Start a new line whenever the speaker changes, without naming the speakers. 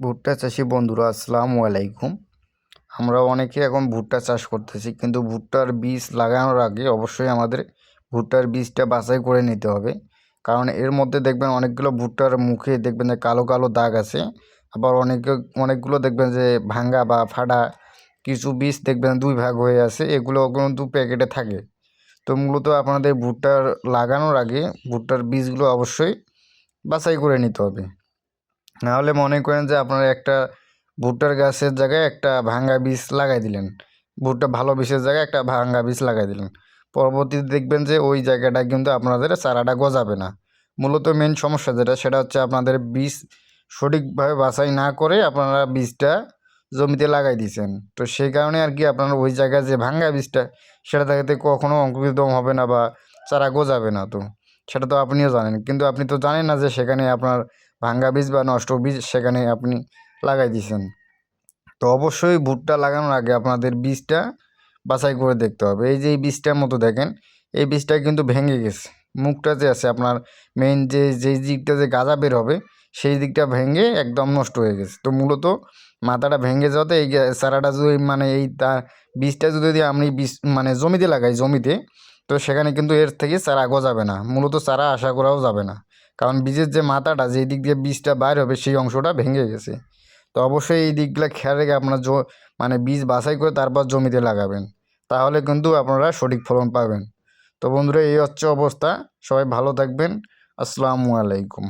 ভুট্টা চাষি বন্ধুরা, আসসালামু আলাইকুম। আমরা অনেকে এখন ভুট্টা চাষ করতেছি, কিন্তু ভুট্টার বীজ লাগানোর আগে অবশ্যই আমাদের ভুট্টার বীজটা বাছাই করে নিতে হবে। কারণ এর মধ্যে দেখবেন অনেকগুলো ভুট্টার মুখে দেখবেন যে কালো কালো দাগ আছে, আবার অনেকে, অনেকগুলো দেখবেন যে ভাঙ্গা বা ফাটা কিছু বীজ দেখবেন দুই ভাগ হয়ে আছে, এগুলো কিন্তু প্যাকেটে থাকে। তো মূলত আপনাদের ভুট্টার লাগানোর আগে ভুট্টার বীজগুলো অবশ্যই বাছাই করে নিতে হবে। নাহলে মনে করেন যে আপনারা একটা ভুট্টার গাছের জায়গায় একটা ভাঙ্গা বীজ লাগাই দিলেন। ভুট্টা ভালো বীজের জায়গায় একটা ভাঙ্গা বীজ লাগাই দিলেন। পরবর্তীতে দেখবেন যে ওই জায়গাটা কিন্তু আপনাদের চারাটা গজাবে না। মূলত মেন সমস্যা যেটা, সেটা হচ্ছে আপনাদের বীজ সঠিকভাবে বাছাই না করে আপনারা বীজটা জমিতে লাগাই দিয়েছেন। তো সেই কারণে আর কি আপনারা ওই জায়গায় যে ভাঙ্গা বীজটা, সেটা থেকে কখনো অঙ্কুরিত হবে না বা চারা গজাবে না তো। সেটা তো আপনিও জানেন। কিন্তু আপনি তো জানেন না যে সেখানে আপনার ভাঙ্গা বীজ বা নষ্ট বীজ সেখানে আপনি লাগাই দিয়েছেন। তো অবশ্যই ভুট্টা লাগানোর আগে আপনাদের বীজটা বাছাই করে দেখতে হবে। এই যে এই বীজটার মতো দেখেন, এই বীজটা কিন্তু ভেঙে গেছে। মুখটা যে আছে, আপনার মেইন যে যেই দিকটা যে গাঁজা বের হবে, সেই দিকটা ভেঙে একদম নষ্ট হয়ে গেছে। তো মূলত মাথাটা ভেঙে যাওয়াতে এই চারাটা যদি মানে এই তা বীজটা যদি আপনি বীজ মানে জমিতে লাগাই, জমিতে তো সেখানে কিন্তু এর থেকে চারা গজাবে না। মূলত চারা আশা করাও যাবে না। কারণ বীজের যে মাথাটা যেই দিক দিয়ে বীজটা বাইর হবে, সেই অংশটা ভেঙে গেছে। তো অবশ্যই এই দিকগুলো খেয়াল রেখে আপনার জ মানে বীজ বাছাই করে তারপর জমিতে লাগাবেন। তাহলে কিন্তু আপনারা সঠিক ফলন পাবেন। তো বন্ধুরা, এই হচ্ছে অবস্থা। সবাই ভালো থাকবেন। আসসালামু আলাইকুম।